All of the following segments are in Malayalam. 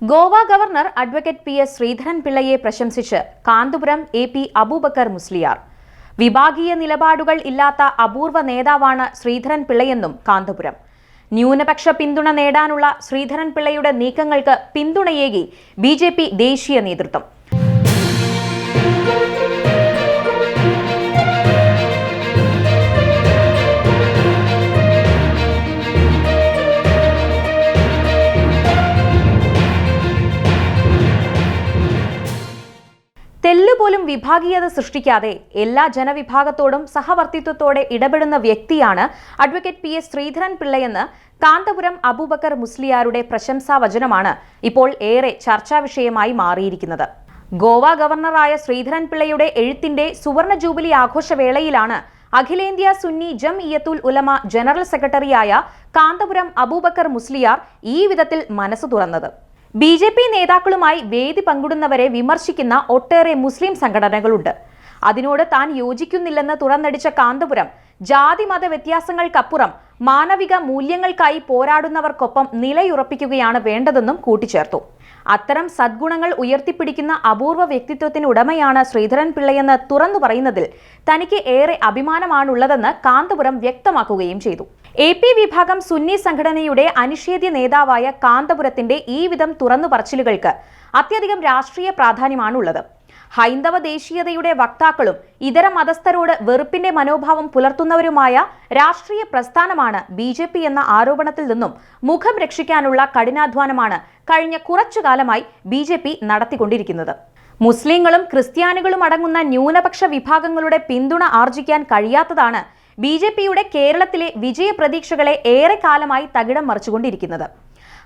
Goa governor advocate P S Sreedharan പിള്ളയെ പ്രശംസിച്ച് കാന്തപുരം എ പി അബൂബക്കർ മുസ്ലിയാർ. വിഭാഗീയ നിലപാടുകൾ ഇല്ലാത്ത അപൂർവ നേതാവാണ് ശ്രീധരൻ പിള്ളയെന്നും കാന്തപുരം. ന്യൂനപക്ഷ പിന്തുണ നേടാനുള്ള ശ്രീധരൻ പിള്ളയുടെ നീക്കങ്ങൾക്ക് പിന്തുണയേകി ബി ദേശീയ നേതൃത്വം. വിഭാഗീയത സൃഷ്ടിക്കാതെ എല്ലാ ജനവിഭാഗത്തോടും സഹവർത്തിത്വത്തോടെ ഇടപെടുന്ന വ്യക്തിയാണ് അഡ്വക്കേറ്റ് പി എസ് ശ്രീധരൻ പിള്ളയെന്ന് കാന്തപുരം അബൂബക്കർ മുസ്ലിയാരുടെ പ്രശംസാ വചനമാണ് ഇപ്പോൾ ഏറെ ചർച്ചാ വിഷയമായി മാറിയിരിക്കുന്നത്. ഗോവ ഗവർണറായ ശ്രീധരൻ പിള്ളയുടെ എഴുത്തിന്റെ സുവർണ ജൂബിലി ആഘോഷവേളയിലാണ് അഖിലേന്ത്യാ സുന്നി ജം ഇയത്തുൽ ഉലമ ജനറൽ സെക്രട്ടറിയായ കാന്തപുരം അബൂബക്കർ മുസ്ലിയാർ ഈ വിധത്തിൽ മനസ്സ് തുറന്നത്. ബി ജെ പി നേതാക്കളുമായി വേദി പങ്കിടുന്നവരെ വിമർശിക്കുന്ന ഒട്ടേറെ മുസ്ലിം സംഘടനകളുണ്ട്. അതിനോട് താൻ യോജിക്കുന്നില്ലെന്ന് തുറന്നടിച്ച കാന്തപുരം ജാതി മത വ്യത്യാസങ്ങൾക്കപ്പുറം മാനവിക മൂല്യങ്ങൾക്കായി പോരാടുന്നവർക്കൊപ്പം നിലയുറപ്പിക്കുകയാണ് വേണ്ടതെന്നും കൂട്ടിച്ചേർത്തു. അത്തരം സദ്ഗുണങ്ങൾ ഉയർത്തിപ്പിടിക്കുന്ന അപൂർവ വ്യക്തിത്വത്തിന് ഉടമയാണ് ശ്രീധരൻ പിള്ളയെന്ന് തുറന്നു പറയുന്നതിൽ തനിക്ക് ഏറെ അഭിമാനമാണുള്ളതെന്ന് കാന്തപുരം വ്യക്തമാക്കുകയും ചെയ്തു. എ പി വിഭാഗം സുന്നി സംഘടനയുടെ അനിഷേധ്യ നേതാവായ കാന്തപുരത്തിന്റെ ഈ വിധം തുറന്നു പറച്ചിലുകൾക്ക് അത്യധികം രാഷ്ട്രീയ പ്രാധാന്യമാണുള്ളത്. ഹൈന്ദവ ദേശീയതയുടെ വക്താക്കളും ഇതര മതസ്ഥരോട് വെറുപ്പിന്റെ മനോഭാവം പുലർത്തുന്നവരുമായ രാഷ്ട്രീയ പ്രസ്ഥാനമാണ് ബി ജെ പി എന്ന ആരോപണത്തിൽ നിന്നും മുഖം രക്ഷിക്കാനുള്ള കഠിനാധ്വാനമാണ് കഴിഞ്ഞ കുറച്ചു കാലമായി ബി ജെ പി നടത്തിക്കൊണ്ടിരിക്കുന്നത്. മുസ്ലിങ്ങളും ക്രിസ്ത്യാനികളും അടങ്ങുന്ന ന്യൂനപക്ഷ വിഭാഗങ്ങളുടെ പിന്തുണ ആർജിക്കാൻ കഴിയാത്തതാണ് ബി ജെ പിയുടെ കേരളത്തിലെ വിജയപ്രതീക്ഷകളെ ഏറെക്കാലമായി തകിടം മറിച്ചുകൊണ്ടിരിക്കുന്നത്.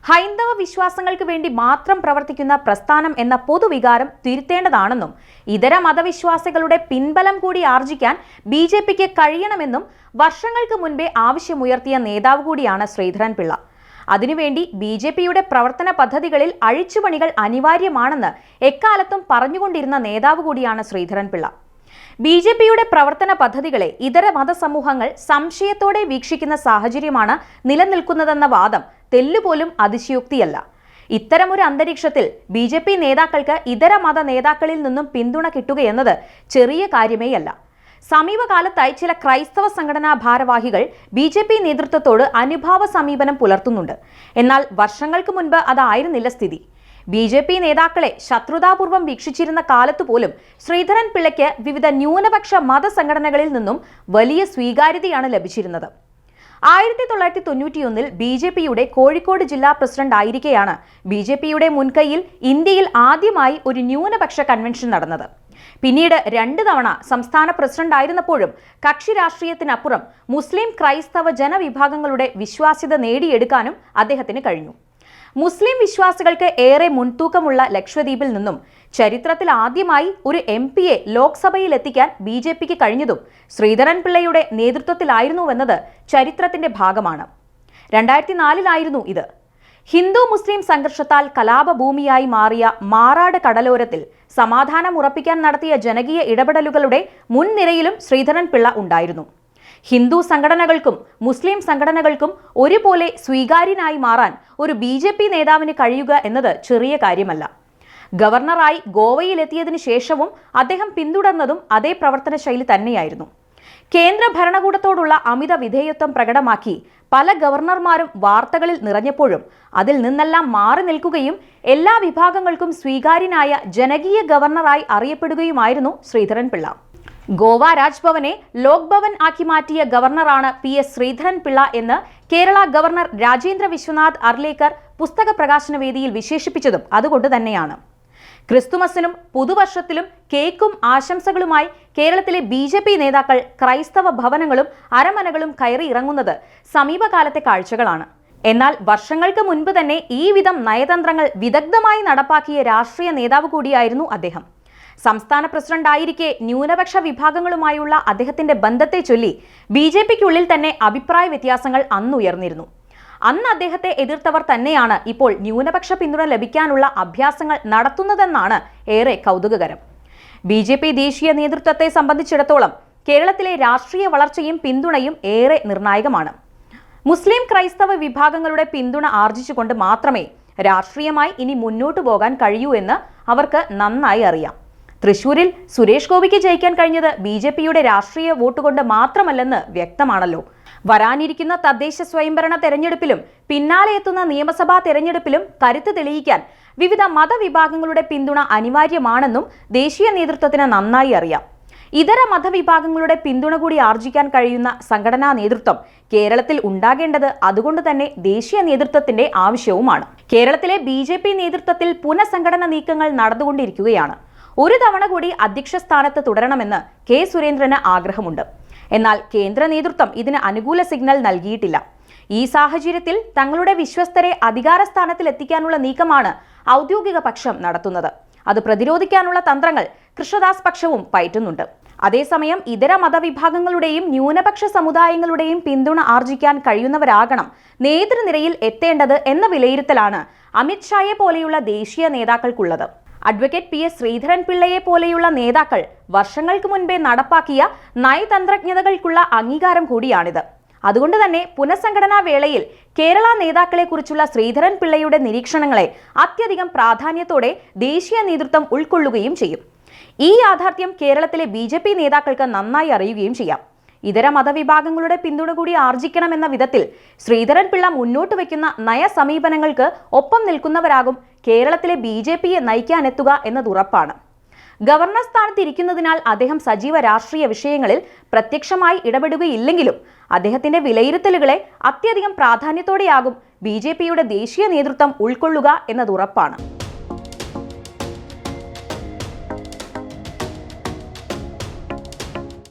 ഹൈന്ദവ വിശ്വാസങ്ങൾക്ക് വേണ്ടി മാത്രം പ്രവർത്തിക്കുന്ന പ്രസ്ഥാനം എന്ന പൊതുവികാരം തിരുത്തേണ്ടതാണെന്നും ഇതര മതവിശ്വാസികളുടെ പിൻബലം കൂടി ആർജിക്കാൻ ബി ജെ പിക്ക് കഴിയണമെന്നും വർഷങ്ങൾക്ക് മുൻപേ ആവശ്യമുയർത്തിയ നേതാവ് കൂടിയാണ് ശ്രീധരൻ പിള്ള. അതിനുവേണ്ടി ബി ജെ പിയുടെ പ്രവർത്തന പദ്ധതികളിൽ അഴിച്ചുപണികൾ അനിവാര്യമാണെന്ന് എക്കാലത്തും പറഞ്ഞുകൊണ്ടിരുന്ന നേതാവ് കൂടിയാണ് ശ്രീധരൻ പിള്ള. ബി ജെ പിയുടെ പ്രവർത്തന പദ്ധതികളെ ഇതര മതസമൂഹങ്ങൾ സംശയത്തോടെ വീക്ഷിക്കുന്ന സാഹചര്യമാണ് നിലനിൽക്കുന്നതെന്ന വാദം തെല്ലുപോലും അതിശയോക്തിയല്ല. ഇത്തരമൊരു അന്തരീക്ഷത്തിൽ ബി ജെ പി നേതാക്കൾക്ക് ഇതര മത നേതാക്കളിൽ നിന്നും പിന്തുണ കിട്ടുകയെന്നത് ചെറിയ കാര്യമേയല്ല. സമീപകാലത്തായി ചില ക്രൈസ്തവ സംഘടനാ ഭാരവാഹികൾ ബി ജെ പി നേതൃത്വത്തോട് അനുഭാവ സമീപനം പുലർത്തുന്നുണ്ട്. എന്നാൽ വർഷങ്ങൾക്ക് മുൻപ് അതായിരുന്നില്ല സ്ഥിതി. ബി ജെ പി നേതാക്കളെ ശത്രുതാപൂർവം വീക്ഷിച്ചിരുന്ന കാലത്തു പോലും ശ്രീധരൻ പിള്ളയ്ക്ക് വിവിധ ന്യൂനപക്ഷ മതസംഘടനകളിൽ നിന്നും വലിയ സ്വീകാര്യതയാണ് ലഭിച്ചിരുന്നത്. ആയിരത്തി തൊള്ളായിരത്തി തൊണ്ണൂറ്റിയൊന്നിൽ ബി ജെ പിയുടെ കോഴിക്കോട് ജില്ലാ പ്രസിഡന്റ് ആയിരിക്കെയാണ് ബി ജെ പിയുടെ മുൻകൈയിൽ ഇന്ത്യയിൽ ആദ്യമായി ഒരു ന്യൂനപക്ഷ കൺവെൻഷൻ നടന്നത്. പിന്നീട് രണ്ട് തവണ സംസ്ഥാന പ്രസിഡന്റ് ആയിരുന്നപ്പോഴും കക്ഷി രാഷ്ട്രീയത്തിനപ്പുറം മുസ്ലിം ക്രൈസ്തവ ജനവിഭാഗങ്ങളുടെ വിശ്വാസ്യത നേടിയെടുക്കാനും അദ്ദേഹത്തിന് കഴിഞ്ഞു. മുസ്ലിം വിശ്വാസികൾക്ക് ഏറെ മുൻതൂക്കമുള്ള ലക്ഷദ്വീപിൽ നിന്നും ചരിത്രത്തിൽ ആദ്യമായി ഒരു എം പിയെ ലോക്സഭയിൽ എത്തിക്കാൻ ബി ജെ പിക്ക് കഴിഞ്ഞതും ശ്രീധരൻ പിള്ളയുടെ നേതൃത്വത്തിലായിരുന്നുവെന്നത് ചരിത്രത്തിന്റെ ഭാഗമാണ്. രണ്ടായിരത്തി നാലിലായിരുന്നു ഇത്. ഹിന്ദു മുസ്ലിം സംഘർഷത്താൽ കലാപഭൂമിയായി മാറിയ മാറാട് കടലോരത്തിൽ സമാധാനം ഉറപ്പിക്കാൻ നടത്തിയ ജനകീയ ഇടപെടലുകളുടെ മുൻനിരയിലും ശ്രീധരൻപിള്ള ഉണ്ടായിരുന്നു. ഹിന്ദു സംഘടനകൾക്കും മുസ്ലിം സംഘടനകൾക്കും ഒരുപോലെ സ്വീകാര്യനായി മാറാൻ ഒരു ബി ജെ പി നേതാവിന് കഴിയുക എന്നത് ചെറിയ കാര്യമല്ല. ഗവർണറായി ഗോവയിലെത്തിയതിനു ശേഷവും അദ്ദേഹം പിന്തുടർന്നതും അതേ പ്രവർത്തന ശൈലി തന്നെയായിരുന്നു. കേന്ദ്ര ഭരണകൂടത്തോടുള്ള അമിത വിധേയത്വം പ്രകടമാക്കി പല ഗവർണർമാരും വാർത്തകളിൽ നിറഞ്ഞപ്പോഴും അതിൽ നിന്നെല്ലാം മാറി നിൽക്കുകയും എല്ലാ വിഭാഗങ്ങൾക്കും സ്വീകാര്യനായ ജനകീയ ഗവർണറായി അറിയപ്പെടുകയുമായിരുന്നു ശ്രീധരൻ പിള്ള ഗോവ രാജ്ഭവനെ ലോക്ഭവൻ ആക്കി മാറ്റിയ ഗവർണറാണ് പി എസ് ശ്രീധരൻ പിള്ള എന്ന് കേരള ഗവർണർ രാജേന്ദ്ര വിശ്വനാഥ് അർലേക്കർ പുസ്തക പ്രകാശന വേദിയിൽ വിശേഷിപ്പിച്ചതും അതുകൊണ്ട് തന്നെയാണ്. ക്രിസ്തുമസിനും പുതുവർഷത്തിലും കേക്കും ആശംസകളുമായി കേരളത്തിലെ ബി ജെ പി നേതാക്കൾ ക്രൈസ്തവ ഭവനങ്ങളും അരമനകളും കയറി ഇറങ്ങുന്നത് സമീപകാലത്തെ കാഴ്ചകളാണ്. എന്നാൽ വർഷങ്ങൾക്ക് മുൻപ് തന്നെ ഈ വിധം നയതന്ത്രങ്ങൾ വിദഗ്ധമായി നടപ്പാക്കിയ രാഷ്ട്രീയ നേതാവ് കൂടിയായിരുന്നു അദ്ദേഹം. സംസ്ഥാന പ്രസിഡന്റ് ആയിരിക്കെ ന്യൂനപക്ഷ വിഭാഗങ്ങളുമായുള്ള അദ്ദേഹത്തിന്റെ ബന്ധത്തെ ചൊല്ലി ബി ജെ പിക്കുള്ളിൽ തന്നെ അഭിപ്രായ വ്യത്യാസങ്ങൾ അന്നുയർന്നിരുന്നു. അന്ന് അദ്ദേഹത്തെ എതിർത്തവർ തന്നെയാണ് ഇപ്പോൾ ന്യൂനപക്ഷ പിന്തുണ ലഭിക്കാനുള്ള അഭ്യാസങ്ങൾ നടത്തുന്നതെന്നാണ് ഏറെ കൗതുകകരം. ബി ജെ പി ദേശീയ നേതൃത്വത്തെ സംബന്ധിച്ചിടത്തോളം കേരളത്തിലെ രാഷ്ട്രീയ വളർച്ചയും പിന്തുണയും ഏറെ നിർണായകമാണ്. മുസ്ലിം ക്രൈസ്തവ വിഭാഗങ്ങളുടെ പിന്തുണ ആർജിച്ചുകൊണ്ട് മാത്രമേ രാഷ്ട്രീയമായി ഇനി മുന്നോട്ടു പോകാൻ കഴിയൂ എന്ന് അവർക്ക് നന്നായി അറിയാം. തൃശൂരിൽ സുരേഷ് ഗോപിക്ക് ജയിക്കാൻ കഴിഞ്ഞത് ബി ജെ പിയുടെ രാഷ്ട്രീയ വോട്ട് കൊണ്ട് മാത്രമല്ലെന്ന് വ്യക്തമാണല്ലോ. വരാനിരിക്കുന്ന തദ്ദേശ സ്വയംഭരണ തെരഞ്ഞെടുപ്പിലും പിന്നാലെ എത്തുന്ന നിയമസഭാ തെരഞ്ഞെടുപ്പിലും കരുത്ത് തെളിയിക്കാൻ വിവിധ മതവിഭാഗങ്ങളുടെ പിന്തുണ അനിവാര്യമാണെന്നും ദേശീയ നേതൃത്വത്തിന് നന്നായി അറിയാം. ഇതര മതവിഭാഗങ്ങളുടെ പിന്തുണ കൂടി ആർജിക്കാൻ കഴിയുന്ന സംഘടനാ നേതൃത്വം കേരളത്തിൽ ഉണ്ടാകേണ്ടത് അതുകൊണ്ട് തന്നെ ദേശീയ നേതൃത്വത്തിന്റെ ആവശ്യവുമാണ്. കേരളത്തിലെ ബി നേതൃത്വത്തിൽ പുനഃസംഘടന നീക്കങ്ങൾ നടന്നുകൊണ്ടിരിക്കുകയാണ്. ഒരു തവണ കൂടി അധ്യക്ഷ സ്ഥാനത്ത് തുടരണമെന്ന് കെ സുരേന്ദ്രന് ആഗ്രഹമുണ്ട്. എന്നാൽ കേന്ദ്ര നേതൃത്വം ഇതിന് അനുകൂല സിഗ്നൽ നൽകിയിട്ടില്ല. ഈ സാഹചര്യത്തിൽ തങ്ങളുടെ വിശ്വസ്തരെ അധികാര സ്ഥാനത്തിൽ എത്തിക്കാനുള്ള നീക്കമാണ് ഔദ്യോഗിക പക്ഷം നടത്തുന്നത്. അത് പ്രതിരോധിക്കാനുള്ള തന്ത്രങ്ങൾ കൃഷ്ണദാസ് പക്ഷവും പയറ്റുന്നുണ്ട്. അതേസമയം ഇതര മതവിഭാഗങ്ങളുടെയും ന്യൂനപക്ഷ സമുദായങ്ങളുടെയും പിന്തുണ ആർജിക്കാൻ കഴിയുന്നവരാകണം നേതൃനിരയിൽ എത്തേണ്ടത് എന്ന വിലയിരുത്തലാണ് അമിത്ഷായെ പോലെയുള്ള ദേശീയ നേതാക്കൾക്കുള്ളത്. അഡ്വക്കേറ്റ് പി എസ് ശ്രീധരൻ പിള്ളയെ പോലെയുള്ള നേതാക്കൾ വർഷങ്ങൾക്ക് മുൻപേ നടപ്പാക്കിയ നയതന്ത്രജ്ഞതകൾക്കുള്ള അംഗീകാരം കൂടിയാണിത്. അതുകൊണ്ട് തന്നെ പുനഃസംഘടനാ വേളയിൽ കേരള നേതാക്കളെക്കുറിച്ചുള്ള ശ്രീധരൻ പിള്ളയുടെ നിരീക്ഷണങ്ങളെ അത്യധികം പ്രാധാന്യത്തോടെ ദേശീയ നേതൃത്വം ഉൾക്കൊള്ളുകയും ചെയ്യും. ഈ യാഥാർത്ഥ്യം കേരളത്തിലെ ബി നേതാക്കൾക്ക് നന്നായി അറിയുകയും ചെയ്യാം. ഇതര മതവിഭാഗങ്ങളുടെ പിന്തുണ കൂടി ആർജിക്കണമെന്ന വിധത്തിൽ ശ്രീധരൻ പിള്ള മുന്നോട്ട് വയ്ക്കുന്ന നയസമീപനങ്ങൾക്ക് ഒപ്പം നിൽക്കുന്നവരാകും കേരളത്തിലെ ബി ജെ പിയെ നയിക്കാനെത്തുക എന്നത് ഗവർണർ സ്ഥാനത്ത് ഇരിക്കുന്നതിനാൽ അദ്ദേഹം സജീവ രാഷ്ട്രീയ വിഷയങ്ങളിൽ പ്രത്യക്ഷമായി ഇടപെടുകയില്ലെങ്കിലും അദ്ദേഹത്തിന്റെ വിലയിരുത്തലുകളെ അത്യധികം പ്രാധാന്യത്തോടെയാകും ബി ദേശീയ നേതൃത്വം ഉൾക്കൊള്ളുക എന്നത്